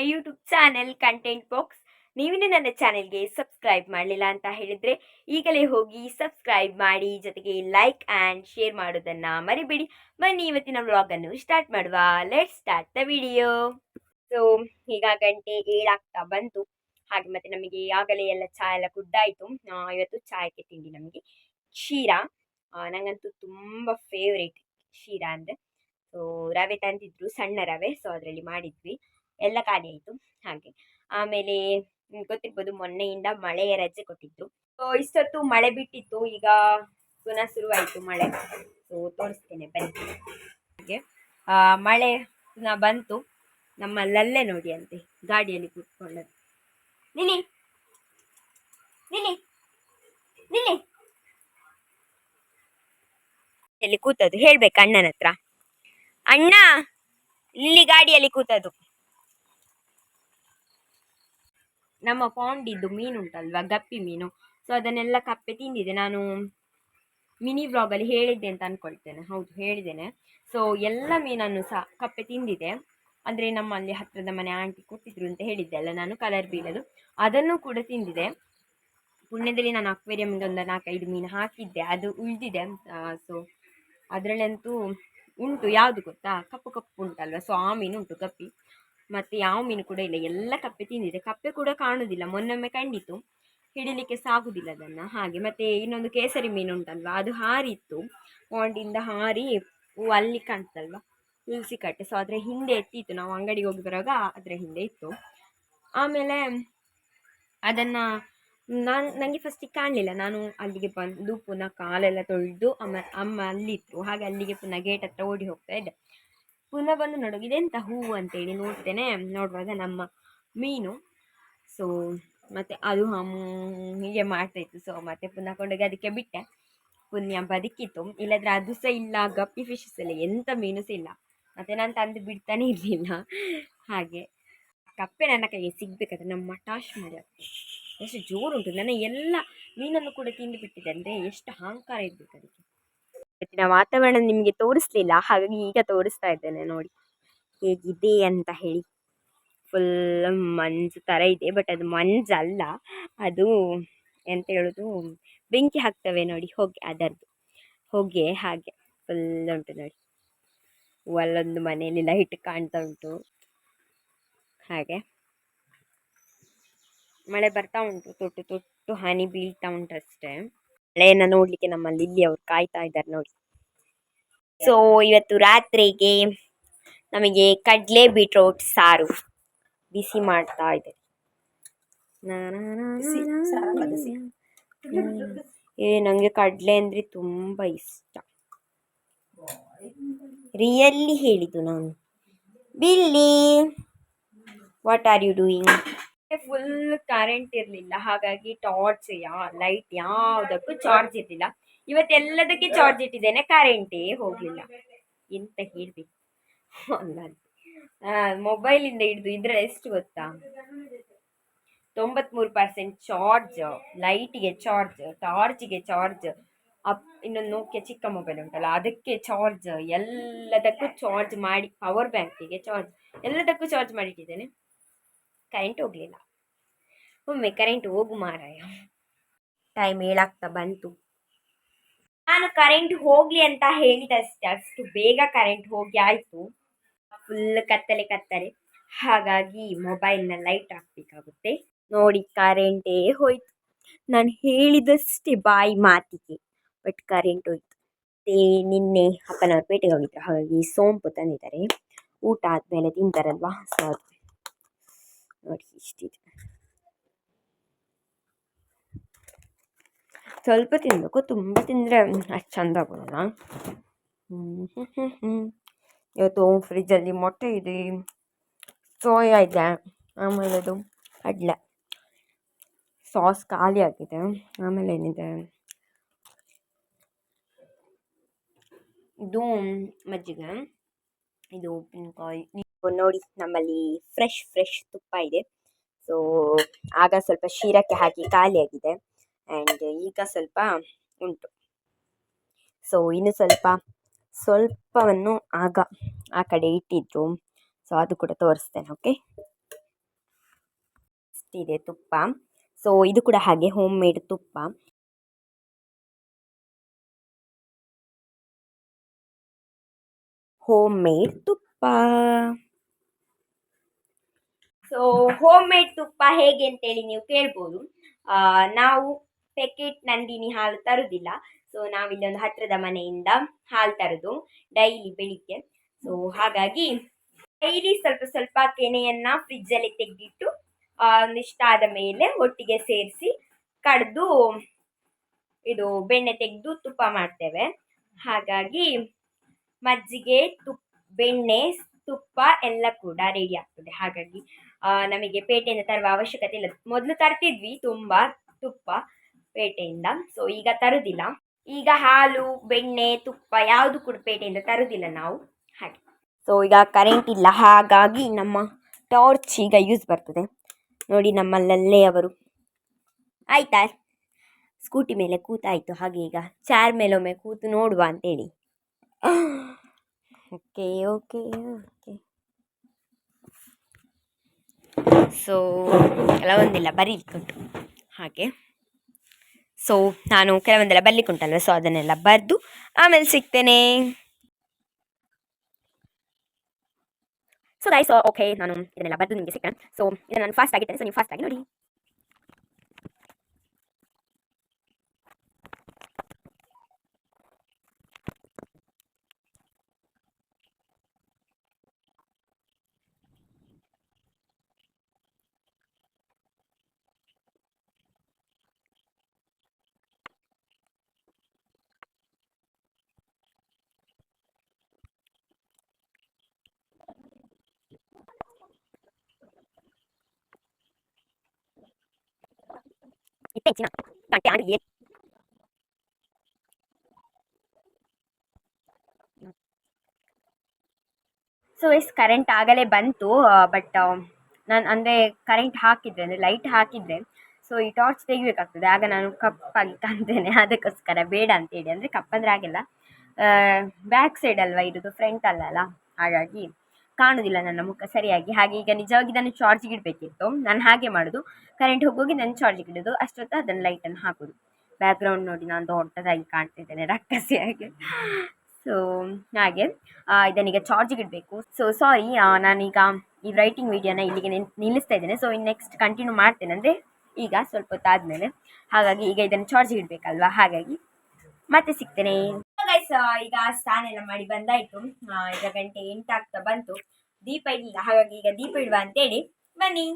My YouTube channel content box ನೀವೇ ನನ್ನ ಚಾನೆಲ್ಗೆ ಸಬ್ಸ್ಕ್ರೈಬ್ ಮಾಡಲಿಲ್ಲ ಅಂತ ಹೇಳಿದರೆ ಈಗಲೇ ಹೋಗಿ ಸಬ್ಸ್ಕ್ರೈಬ್ ಮಾಡಿ, ಜೊತೆಗೆ ಲೈಕ್ ಆ್ಯಂಡ್ ಶೇರ್ ಮಾಡೋದನ್ನು ಮರಿಬೇಡಿ. ಬನ್ನಿ ಇವತ್ತಿನ ವ್ಲಾಗನ್ನು ಸ್ಟಾರ್ಟ್ ಮಾಡುವ. Let start the video so ಈಗ ಗಂಟೆ ಏಳಾಗ್ತಾ ಬಂತು. ಹಾಗೆ ಮತ್ತೆ ನಮಗೆ ಆಗಲೇ ಎಲ್ಲ ಚಹಾ ಎಲ್ಲ ಕುಡ್ದಾಯಿತು. ಇವತ್ತು ಚಾಯಕ್ಕೆ ತಿಂಡಿ ನಮಗೆ ಕ್ಷೀರ. ನನಗಂತೂ ನಂಗಂತೂ ತುಂಬ ಫೇವ್ರೇಟ್ ಕ್ಷೀರ ಅಂದರೆ ಸೊ ರವೆ ತಂದಿದ್ರು ಸಣ್ಣ ರವೆ ಸೊ ಅದರಲ್ಲಿ ಮಾಡಿದ್ವಿ. ಎಲ್ಲ ಖಾಲಿ ಆಯಿತು. ಹಾಗೆ. ಆಮೇಲೆ ಗೊತ್ತಿರ್ಬೋದು ಮೊನ್ನೆಯಿಂದ ಮಳೆಯ ರಜೆ ಕೊಟ್ಟಿದ್ರು. ಇಷ್ಟೊತ್ತು ಮಳೆ ಬಿಟ್ಟಿತ್ತು. ಈಗ ಪುನಃ ಶುರುವಾಯಿತು ಮಳೆ. ಸೊ ತೋರಿಸ್ತೇನೆ. ಬನ್ನಿ. ಹಾಗೆ. ಮಳೆ ಪುನಃ ಬಂತು. ನಮ್ಮ ಲಲ್ಲೆ ನೋಡಿ ಅಂತೆ. ಗಾಡಿಯಲ್ಲಿ ಕೂತ್ಕೊಳ್ಳೋದು. ನಿನಿ ನಿನಿ ನಿನಿ ಎಲ್ಲಿ ಕೂತದ್ದು. ಹೇಳ್ಬೇಕು ಅಣ್ಣನ ಹತ್ರ ಅಣ್ಣ ಇಲ್ಲಿ ಗಾಡಿಯಲ್ಲಿ ಕೂತದ್ದು. ನಮ್ಮ ಪಾಂಡಿದ್ದು ಮೀನು ಉಂಟಲ್ವಾ, ಗಪ್ಪಿ ಮೀನು. ಸೊ ಅದನ್ನೆಲ್ಲ ಕಪ್ಪೆ ತಿಂದಿದೆ ನಾನು ಮಿನಿ ವ್ಲಾಗಲ್ಲಿ ಹೇಳಿದ್ದೆ ಅಂತ ಅಂದ್ಕೊಳ್ತೇನೆ ಹೌದು, ಹೇಳಿದ್ದೇನೆ. ಸೊ ಎಲ್ಲ ಮೀನನ್ನು ಸಹ ಕಪ್ಪೆ ತಿಂದಿದೆ ಅಂದರೆ ನಮ್ಮಲ್ಲಿ ಹತ್ತಿರದ ಮನೆ ಆಂಟಿ ಕೊಟ್ಟಿದ್ರು ಅಂತ ಹೇಳಿದ್ದೆ ಅಲ್ಲ, ನಾನು ಕಲರ್ ಬೀಳದು ಅದನ್ನು ಕೂಡ ತಿಂದಿದೆ ಪುಣ್ಯದಲ್ಲಿ ನಾನು ಅಕ್ವೇರಿಯಮ್ಗೆ ಒಂದು ನಾಲ್ಕೈದು ಮೀನು ಹಾಕಿದ್ದೆ. ಅದು ಉಳಿದಿದೆ. ಸೊ ಅದರಲ್ಲಂತೂ ಉಂಟು. ಯಾವುದು ಗೊತ್ತಾ? ಕಪ್ಪು ಕಪ್ಪು ಉಂಟಲ್ವ? ಸೊ ಆ ಮೀನು ಉಂಟು ಕಪ್ಪಿ ಮತ್ತು ಯಾವ ಮೀನು ಕೂಡ ಇಲ್ಲ. ಎಲ್ಲ ಕಪ್ಪೆ ತಿಂದಿದೆ. ಕಪ್ಪೆ ಕೂಡ ಕಾಣುವುದಿಲ್ಲ ಮೊನ್ನೊಮ್ಮೆ ಕಂಡಿತು. ಹಿಡಿಲಿಕ್ಕೆ ಸಾಗುದಿಲ್ಲ ಅದನ್ನು. ಹಾಗೆ ಮತ್ತು ಇನ್ನೊಂದು ಕೇಸರಿ ಮೀನು ಉಂಟಲ್ವಾ? ಅದು ಹಾರಿತ್ತು. ಪಾಂಡಿಂದ ಹಾರಿ ಅಲ್ಲಿ ಕಾಣ್ತಲ್ವ? ತುಳಸಿ ಕಟ್ಟೆ ಸೊ ಅದರ ಹಿಂದೆ ಎತ್ತಿತ್ತು. ನಾವು ಅಂಗಡಿಗೆ ಹೋಗಿ ಬರುವಾಗ ಅದರ ಹಿಂದೆ ಇತ್ತು. ಆಮೇಲೆ ಅದನ್ನು ನಾನು ನನಗೆ ಫಸ್ಟಿಗೆ ಕಾಣಲಿಲ್ಲ. ನಾನು ಅಲ್ಲಿಗೆ ಬಂದು ಪುನಃ ಕಾಲೆಲ್ಲ ತೊಳೆದು ಅಮ್ಮ ಅಮ್ಮ ಅಲ್ಲಿತ್ತು. ಹಾಗೆ ಅಲ್ಲಿಗೆ ಪುನಃ ಗೇಟ್ ಹತ್ರ ಓಡಿ ಹೋಗ್ತಾ ಇದ್ದೆ. ಪುನಃ ಬಂದು ನೋಡುವಾಗ ಇದೆಂತ ಹೂವು ಅಂತೇಳಿ ನೋಡ್ತೇನೆ. ನೋಡುವಾಗ ನಮ್ಮ ಮೀನು. ಸೊ ಮತ್ತು ಅದು ಹೀಗೆ ಮಾಡ್ತಾಯಿತ್ತು. ಸೊ ಮತ್ತೆ ಪುನಃ ಕೊಂಡೋಗಿ ಅದಕ್ಕೆ ಬಿಟ್ಟೆ. ಪುಣ್ಯ ಬದುಕಿತ್ತು ಇಲ್ಲದ್ರೆ ಅದು ಸಹ ಇಲ್ಲ. ಗಪ್ಪಿ ಫಿಶಸ್ ಇಲ್ಲ. ಎಂಥ ಮೀನು ಸಹ ಇಲ್ಲ. ಮತ್ತು ನಾನು ತಂದು ಬಿಡ್ತಾನೆ ಇರಲಿಲ್ಲ. ಹಾಗೆ. ಕಪ್ಪೆ ನನ್ನ ಕೈಗೆ ಸಿಗ್ಬೇಕಾದ್ರೆ ನಮ್ಮ ಮಟಾಶ್ ಮಾಡಿ. ಎಷ್ಟು ಜೋರುಂಟು ನನ್ನ ಎಲ್ಲ ಮೀನನ್ನು ಕೂಡ ತಿಂದು ಬಿಟ್ಟಿದೆ ಅಂದರೆ ಎಷ್ಟು ಅಹಂಕಾರ ಇರಬೇಕು ಅದಕ್ಕೆ. ಇವತ್ತಿನ ವಾತಾವರಣ ನಿಮಗೆ ತೋರಿಸ್ಲಿಲ್ಲ. ಹಾಗಾಗಿ ಈಗ ತೋರಿಸ್ತಾ ಇದ್ದೇನೆ ನೋಡಿ. ಹೇಗಿದೆ ಅಂತ ಹೇಳಿ. ಫುಲ್ ಮಂಜು ಥರ ಇದೆ. ಬಟ್ ಅದು ಮಂಜಲ್ಲ. ಅದು ಎಂತ ಹೇಳೋದು? ಬೆಂಕಿ ಹಾಕ್ತವೆ ನೋಡಿ. ಹೊಗೆ ಅದರದು. ಹೊಗೆ ಹಾಗೆ. ಫುಲ್ ಉಂಟು ನೋಡಿ. ಒಲ್ಲೊಂದು ಮನೆಯಲ್ಲಿ ಲೈಟ್ ಕಾಣ್ತಾ ಉಂಟು. ಹಾಗೆ. ಮಳೆ ಬರ್ತಾ ಉಂಟು. ತೊಟ್ಟು ತೊಟ್ಟು ಹನಿ ಬೀಳ್ತಾ ಉಂಟು ಅಷ್ಟೇ. ಮಳೆಯನ್ನು ನೋಡ್ಲಿಕ್ಕೆ ನಮ್ಮ ಲಿಲ್ಲಿ ಅವ್ರು ಕಾಯ್ತಾ ಇದ್ದಾರೆ ನೋಡಿ. ಸೊ ಇವತ್ತು ರಾತ್ರಿಗೆ ನಮಗೆ ಕಡಲೆ ಬೀಟ್ರೋಟ್ ಸಾರು ಬಿಸಿ ಮಾಡ್ತಾ ಇದೆ ಏ ನನಗೆ ಕಡಲೆ ಅಂದ್ರೆ ತುಂಬಾ ಇಷ್ಟ. ರಿಯಲ್ಲಿ ಹೇಳಿದ್ದು ನಾನು. Billy what are you doing full current ಇರಲಿಲ್ಲ. ಹಾಗಾಗಿ ಟಾರ್ಚ್ ಯಾ ಲೈಟ್ ಯಾವುದಕ್ಕೂ ಚಾರ್ಜ್ ಇರಲಿಲ್ಲ. ಇವತ್ತೆಲ್ಲದಕ್ಕೆ ಚಾರ್ಜ್ ಇಟ್ಟಿದ್ದೇನೆ ಕರೆಂಟೇ ಹೋಗಲಿಲ್ಲ. ಎಂತ ಹೇಳಬೇಕು? ಮೊಬೈಲಿಂದ ಹಿಡಿದು ಇದ್ರೆ ಎಷ್ಟು ಗೊತ್ತಾ? ತೊಂಬತ್ಮೂರು ಪರ್ಸೆಂಟ್ ಚಾರ್ಜ್ ಲೈಟಿಗೆ ಚಾರ್ಜ್ ಟಾರ್ಚಿಗೆ ಚಾರ್ಜ್ ಅಪ್, ಇನ್ನೊಂದು ನೋಕಿಯ ಚಿಕ್ಕ ಮೊಬೈಲ್ ಉಂಟಲ್ಲ, ಅದಕ್ಕೆ ಚಾರ್ಜ್ ಎಲ್ಲದಕ್ಕೂ ಚಾರ್ಜ್ ಮಾಡಿ ಪವರ್ ಬ್ಯಾಂಕಿಗೆ ಚಾರ್ಜ್ ಎಲ್ಲದಕ್ಕೂ ಚಾರ್ಜ್ ಮಾಡಿಟ್ಟಿದ್ದೇನೆ. ಕರೆಂಟ್ ಹೋಗಲಿಲ್ಲ. ಒಮ್ಮೆ ಕರೆಂಟ್ ಹೋಗು ಮಾರಾಯ. ಟೈಮ್ ಹೇಳಾಗ್ತಾ ಬಂತು. ನಾನು ಕರೆಂಟ್ ಹೋಗಲಿ ಅಂತ ಹೇಳಿದಷ್ಟೇ ಅಷ್ಟು ಬೇಗ ಕರೆಂಟ್ ಹೋಗಿ ಆಯಿತು. ಫುಲ್ ಕತ್ತಲೆ ಕತ್ತಲೆ. ಹಾಗಾಗಿ ಮೊಬೈಲ್ನ ಲೈಟ್ ಹಾಕ್ಬೇಕಾಗುತ್ತೆ. ನೋಡಿ ಕರೆಂಟೇ ಹೋಯ್ತು. ನಾನು ಹೇಳಿದಷ್ಟೇ ಬಾಯಿ ಮಾತಿಗೆ ಬಟ್ ಕರೆಂಟ್ ಹೋಯ್ತು. ಮತ್ತು ನಿನ್ನೆ ಅಪ್ಪನವ್ರ ಪೇಟೆಗೆ ಹೋಗಿದ್ರು. ಹಾಗಾಗಿ ಸೋಂಪು ತಂದಿದ್ದಾರೆ. ಊಟ ಆದಮೇಲೆ ತಿಂತಾರಲ್ವಾ? ಸೊ ನೋಡಿ ಇಷ್ಟಿದೆ ಸ್ವಲ್ಪ ತಿನ್ನಬೇಕು ತುಂಬ ತಿಂದರೆ ಅಷ್ಟು ಚಂದ ಆಗೋಲ್ಲ ಇವತ್ತು ಫ್ರಿಜ್ಜಲ್ಲಿ ಮೊಟ್ಟೆ ಇದೆ. ಸೋಯಾ ಇದೆ. ಆಮೇಲೆ ಅದು ಕಡಲೆ ಸಾಸ್ ಖಾಲಿ ಆಗಿದೆ. ಆಮೇಲೆ ಏನಿದೆ? ಇದು ಮಜ್ಜಿಗೆ. ಇದು ಉಪ್ಪಿನಕಾಯಿ ನೀವು ನೋಡಿ ನಮ್ಮಲ್ಲಿ ಫ್ರೆಶ್ ಫ್ರೆಶ್ ತುಪ್ಪ ಇದೆ. ಸೊ ಆಗ ಸ್ವಲ್ಪ ಶೀರಕ್ಕೆ ಹಾಕಿ ಖಾಲಿಯಾಗಿದೆ. ಆ್ಯಂಡ್ ಈಗ ಸ್ವಲ್ಪ ಉಂಟು. ಸೊ ಇನ್ನು ಸ್ವಲ್ಪ, ಸ್ವಲ್ಪವನ್ನು ಆಗ, ಆ ಕಡೆ ಇಟ್ಟಿದ್ರು ಸೊ ಅದು ಕೂಡ ತೋರಿಸ್ತೇನೆ ಓಕೆ ಇದೆ ತುಪ್ಪ. ಸೊ ಇದು ಕೂಡ ಹಾಗೆ ಹೋಮ್ ಮೇಡ್ ತುಪ್ಪ. ಹೋಮ್ ಮೇಡ್ ತುಪ್ಪ. ಸೊ ಹೋಮ್ ಮೇಡ್ ತುಪ್ಪ ಹೇಗೆ ಅಂತೇಳಿ ನೀವು ಕೇಳ್ಬೋದು. ನಾವು ಪ್ಯಾಕೆಟ್ ನಂದಿನಿ ಹಾಲು ತರುವುದಿಲ್ಲ ಸೊ ನಾವಿಲ್ಲಿ ಒಂದು ಹತ್ತಿರದ ಮನೆಯಿಂದ ಹಾಲು ತರೋದು ಡೈಲಿ ಬೆಳಿಗ್ಗೆ. ಸೊ ಹಾಗಾಗಿ ಡೈಲಿ ಸ್ವಲ್ಪ ಸ್ವಲ್ಪ ಕೆನೆಯನ್ನ ಫ್ರಿಜ್ಜಲ್ಲಿ ತೆಗೆದಿಟ್ಟು ಒಂದಿಷ್ಟ ಆದ ಮೇಲೆ ಒಟ್ಟಿಗೆ ಸೇರಿಸಿ ಕಡ್ದು ಇದು ಬೆಣ್ಣೆ ತೆಗೆದು ತುಪ್ಪ ಮಾಡ್ತೇವೆ. ಹಾಗಾಗಿ ಮಜ್ಜಿಗೆ ತುಪ್ಪ ಬೆಣ್ಣೆ, ತುಪ್ಪ ಎಲ್ಲ ಕೂಡ ರೆಡಿ ಆಗ್ತದೆ. ಹಾಗಾಗಿ ನಮಗೆ ಪೇಟೆಯಿಂದ ತರುವ ಅವಶ್ಯಕತೆ ಇಲ್ಲ. ಮೊದಲು ತರ್ತಿದ್ವಿ ತುಂಬ ತುಪ್ಪ ಪೇಟೆಯಿಂದ. ಸೊ ಈಗ ತರುವುದಿಲ್ಲ ಈಗ ಹಾಲು, ಬೆಣ್ಣೆ, ತುಪ್ಪ ಯಾವುದು ಕೂಡ ಪೇಟೆಯಿಂದ ತರುವುದಿಲ್ಲ ನಾವು. ಹಾಗೆ. ಸೊ ಈಗ ಕರೆಂಟ್ ಇಲ್ಲ. ಹಾಗಾಗಿ ನಮ್ಮ ಟಾರ್ಚ್ ಈಗ ಯೂಸ್ ಬರ್ತದೆ. ನೋಡಿ ನಮ್ಮಲ್ಲಲ್ಲೇ ಅವರು ಆಯ್ತಾ? ಸ್ಕೂಟಿ ಮೇಲೆ ಕೂತಾಯಿತು. ಹಾಗೆ ಈಗ ಚಾರ್ ಮೇಲೊಮ್ಮೆ ಕೂತು ನೋಡುವ ಅಂತೇಳಿ. ಓಕೆ ಓಕೆ ಓಕೆ ಸೊ ಕೆಲವೊಂದಿಲ್ಲ ಬರೀಲಿಕ್ಕುಂಟು. ಹಾಗೆ. ಸೊ ನಾನು ಕೆಲವೊಂದೆಲ್ಲ ಬರಲಿಕ್ಕುಂಟಲ್ವ? ಸೊ ಅದನ್ನೆಲ್ಲ ಬರೆದು ಆಮೇಲೆ ಸಿಗ್ತೇನೆ. ಸೊ ಗೈಸ್ ಓಕೆ ನಾನು ಇದನ್ನೆಲ್ಲ ಬರೆದು ನಿಮಗೆ ಸಿಗ್ತೇನೆ. ಸೊ ಇದನ್ನು ನಾನು ಫಾಸ್ಟ್ ಆಗಿದ್ದೇನೆ ಸೊ ನೀವು ಫಾಸ್ಟ್ ಆಗಿ ನೋಡಿ. ಆಗಿ ಸೊ ಎಸ್ ಕರೆಂಟ್ ಆಗಲೇ ಬಂತು ಬಟ್ ನಾನು ಅಂದರೆ ಕರೆಂಟ್ ಹಾಕಿದ್ರೆ, ಅಂದರೆ ಲೈಟ್ ಹಾಕಿದ್ರೆ ಸೊ ಈ ಟಾರ್ಚ್ ತೆಗಿಬೇಕಾಗ್ತದೆ. ಆಗ ನಾನು ಕಪ್ಪಾಗಿ ಕಾಣ್ತೇನೆ ಅದಕ್ಕೋಸ್ಕರ ಬೇಡ ಅಂತ ಅಂತೇಳಿ ಅಂದರೆ ಕಪ್ಪಂದ್ರೆ ಆಗಿಲ್ಲ ಬ್ಯಾಕ್ ಸೈಡ್ ಅಲ್ವಾ ಇರೋದು ಫ್ರಂಟ್ ಅಲ್ಲಲ್ಲ ಹಾಗಾಗಿ ಕಾಣುವುದಿಲ್ಲ ನನ್ನ ಮುಖ ಸರಿಯಾಗಿ. ಹಾಗೆ ಈಗ ನಿಜವಾಗಿ ಇದನ್ನು ಚಾರ್ಜಿಗೆ ಇಡಬೇಕಿತ್ತು. ನಾನು ಹಾಗೆ ಮಾಡೋದು. ಕರೆಂಟ್ ಹೋಗೋಗಿ ನಾನು ಚಾರ್ಜಿಗೆ ಇಡೋದು. ಅಷ್ಟೊತ್ತು ಅದನ್ನು ಲೈಟನ್ನು ಹಾಕೋದು. ಬ್ಯಾಕ್ಗ್ರೌಂಡ್ ನೋಡಿ ನಾನು ದೊಡ್ಡದಾಗಿ ಕಾಣ್ತಿದ್ದೇನೆ ರಕ್ಕಸಿಯಾಗಿ ಸೊ ಹಾಗೆ ಇದನ್ನೀಗ ಚಾರ್ಜಿಗೆ ಇಡಬೇಕು. ಸೊ ಸಾರಿ ನಾನೀಗ ಈ ರೈಟಿಂಗ್ ವಿಡಿಯೋನ ಇಲ್ಲಿಗೆ ನಿಲ್- ನಿಲ್ಲಿಸ್ತಾ ಇದ್ದೇನೆ. ಸೊ ಇನ್ನು ನೆಕ್ಸ್ಟ್ ಕಂಟಿನ್ಯೂ ಮಾಡ್ತೇನೆ. ಅಂದರೆ ಈಗ ಸ್ವಲ್ಪ ಹೊತ್ತಾದಮೇಲೆ. ಹಾಗಾಗಿ ಈಗ ಇದನ್ನು ಚಾರ್ಜಿಗೆ ಇಡಬೇಕಲ್ವಾ? ಹಾಗಾಗಿ ಮತ್ತೆ ಸಿಗ್ತೇನೆ. ಗೈಸ್ ಈಗ ಸ್ನಾನ ಎಲ್ಲ ಮಾಡಿ ಬಂದಾಯ್ತು. ಈಗ ಗಂಟೆ ಎಂಟಾಗ್ತಾ ಬಂತು. ದೀಪ ಇಡಲಿಲ್ಲ. ಹಾಗಾಗಿ ಈಗ ದೀಪ ಇಡುವ ಅಂತೇಳಿ ಬನ್ನಿ.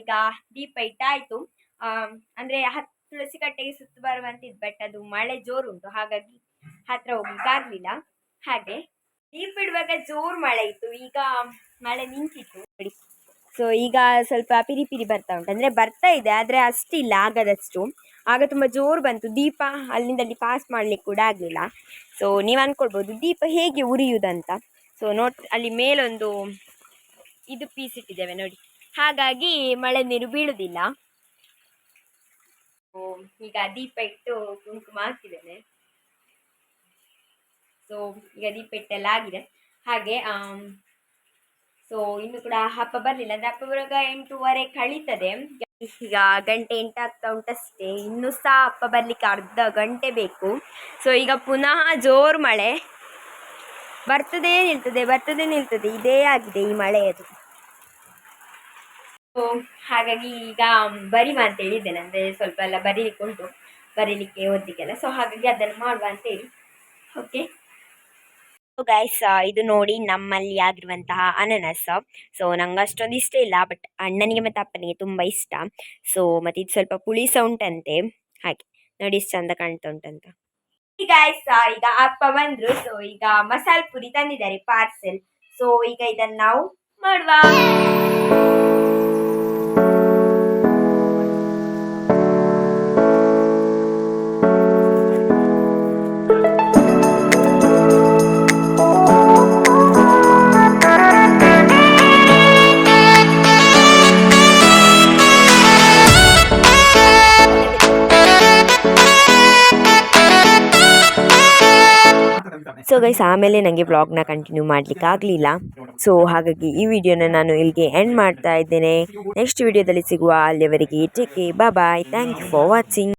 ಈಗ ದೀಪ ಇಟ್ಟಾಯ್ತು. ಅಂದರೆ ಹತ್ತು ತುಳಸಿ ಕಟ್ಟೆಗೆ ಸುತ್ತು ಬರುವಂತಿದ್ ಬಟ್ ಅದು ಮಳೆ ಜೋರುಂಟು, ಹಾಗಾಗಿ ಹತ್ರ ಹೋಗ್ಲಿಕ್ಕೆ ಆಗ್ಲಿಲ್ಲ. ಹಾಗೆ ದೀಪ ಇಡುವಾಗ ಜೋರು ಮಳೆ ಇತ್ತು, ಈಗ ಮಳೆ ನಿಂತಿತ್ತು. ನೋಡಿ ಸೊ ಈಗ ಸ್ವಲ್ಪ ಪಿರಿ ಪಿರಿ ಬರ್ತಾ ಉಂಟು. ಅಂದ್ರೆ ಬರ್ತಾ ಇದೆ, ಆದ್ರೆ ಅಷ್ಟಿಲ್ಲ, ಆಗದಷ್ಟು. ಆಗ ತುಂಬ ಜೋರು ಬಂತು. ದೀಪ ಅಲ್ಲಿಂದ ಅಲ್ಲಿ ಪಾಸ್ ಮಾಡ್ಲಿಕ್ಕೆ ಕೂಡ ಆಗಲಿಲ್ಲ. ಸೊ ನೀವು ಅನ್ಕೊಳ್ಬಹುದು ದೀಪ ಹೇಗೆ ಉರಿಯುವುದಂತ ಸೊ ನೋಟ್ ಅಲ್ಲಿ ಮೇಲೊಂದು ಇದು ಪೀಸ್ ಇಟ್ಟಿದ್ದೇವೆ, ನೋಡಿ. ಹಾಗಾಗಿ ಮಳೆ ನೀರು ಬೀಳುವುದಿಲ್ಲ ಸೊ ಈಗ ದೀಪ ಇಟ್ಟು ಕುಂಕುಮ ಹಾಕಿದ್ದೇನೆ. ಸೊ ಈಗ ದೀಪ ಇಟ್ಟೆಲ್ಲ ಆಗಿದೆ. ಹಾಗೆ ಸೊ ಇನ್ನು ಕೂಡ ಹಬ್ಬ ಬರಲಿಲ್ಲ. ಅಂದರೆ ಹಬ್ಬ ಬರುವಾಗ ಎಂಟೂವರೆ ಕಳೀತದೆ. ಈಗ ಗಂಟೆ ಎಂಟಾಗ್ತಾ ಉಂಟಷ್ಟೇ. ಇನ್ನು ಸಹ ಹಬ್ಬ ಬರಲಿಕ್ಕೆ ಅರ್ಧ ಗಂಟೆ ಬೇಕು. ಸೊ ಈಗ ಪುನಃ ಜೋರು ಮಳೆ. ಬರ್ತದೆ ನಿಲ್ತದೆ ಬರ್ತದೆ ನಿಲ್ತದೆ. ಇದೇ ಆಗಿದೆ ಈ ಮಳೆಯದು. ಸೊ ಹಾಗಾಗಿ ಈಗ ಬರಿ ಅಂತ ಹೇಳಿದ್ದೇನೆ, ಅಂದರೆ ಸ್ವಲ್ಪ ಎಲ್ಲ ಬರೀಲಿಕ್ಕೆ ಉಂಟು, ಬರೀಲಿಕ್ಕೆ ಓದಲಿಕ್ಕೆಲ್ಲ. ಸೊ ಹಾಗಾಗಿ ಅದನ್ನು ಮಾಡುವ ಅಂತೇಳಿ ಓಕೆ ಗೈಸ್ ಇದು ನೋಡಿ ನಮ್ಮಲ್ಲಿ ಆಗಿರುವಂತಹ ಅನನಸ್. ಸೊ ನಂಗೆ ಅಷ್ಟೊಂದು ಇಷ್ಟ ಇಲ್ಲ ಬಟ್ ಅಣ್ಣನಿಗೆ ಮತ್ತು ಅಪ್ಪನಿಗೆ ತುಂಬ ಇಷ್ಟ. ಸೊ ಮತ್ತು ಇದು ಸ್ವಲ್ಪ ಪುಳಿ ಸಹ ಉಂಟಂತೆ ಹಾಗೆ, ನೋಡಿ ಇಷ್ಟು ಚಂದ ಕಾಣ್ತಾ ಉಂಟಂತ. ಗಾಯ್ಸ್ ಈಗ ಅಪ್ಪ ಬಂದ್ರು. ಸೊ ಈಗ ಮಸಾಲ ಪುರಿ ತಂದಿದ್ದಾರೆ ಪಾರ್ಸೆಲ್ ಸೊ ಈಗ ಇದನ್ನ ನಾವು ಮಾಡುವ. ಗೈಸ್ ಆಮೇಲೆ ನನಗೆ ವ್ಲಾಗ್ನ ಕಂಟಿನ್ಯೂ ಮಾಡಲಿಕ್ಕೆ ಆಗಲಿಲ್ಲ. ಸೊ ಹಾಗಾಗಿ ಈ ವಿಡಿಯೋನ ನಾನು ಇಲ್ಲಿಗೆ ಎಂಡ್ ಮಾಡ್ತಾ ಇದ್ದೇನೆ. ನೆಕ್ಸ್ಟ್ ವಿಡಿಯೋದಲ್ಲಿ ಸಿಗುವ ಅಲ್ಲಿಯವರೆಗೆ take bye thank you for watching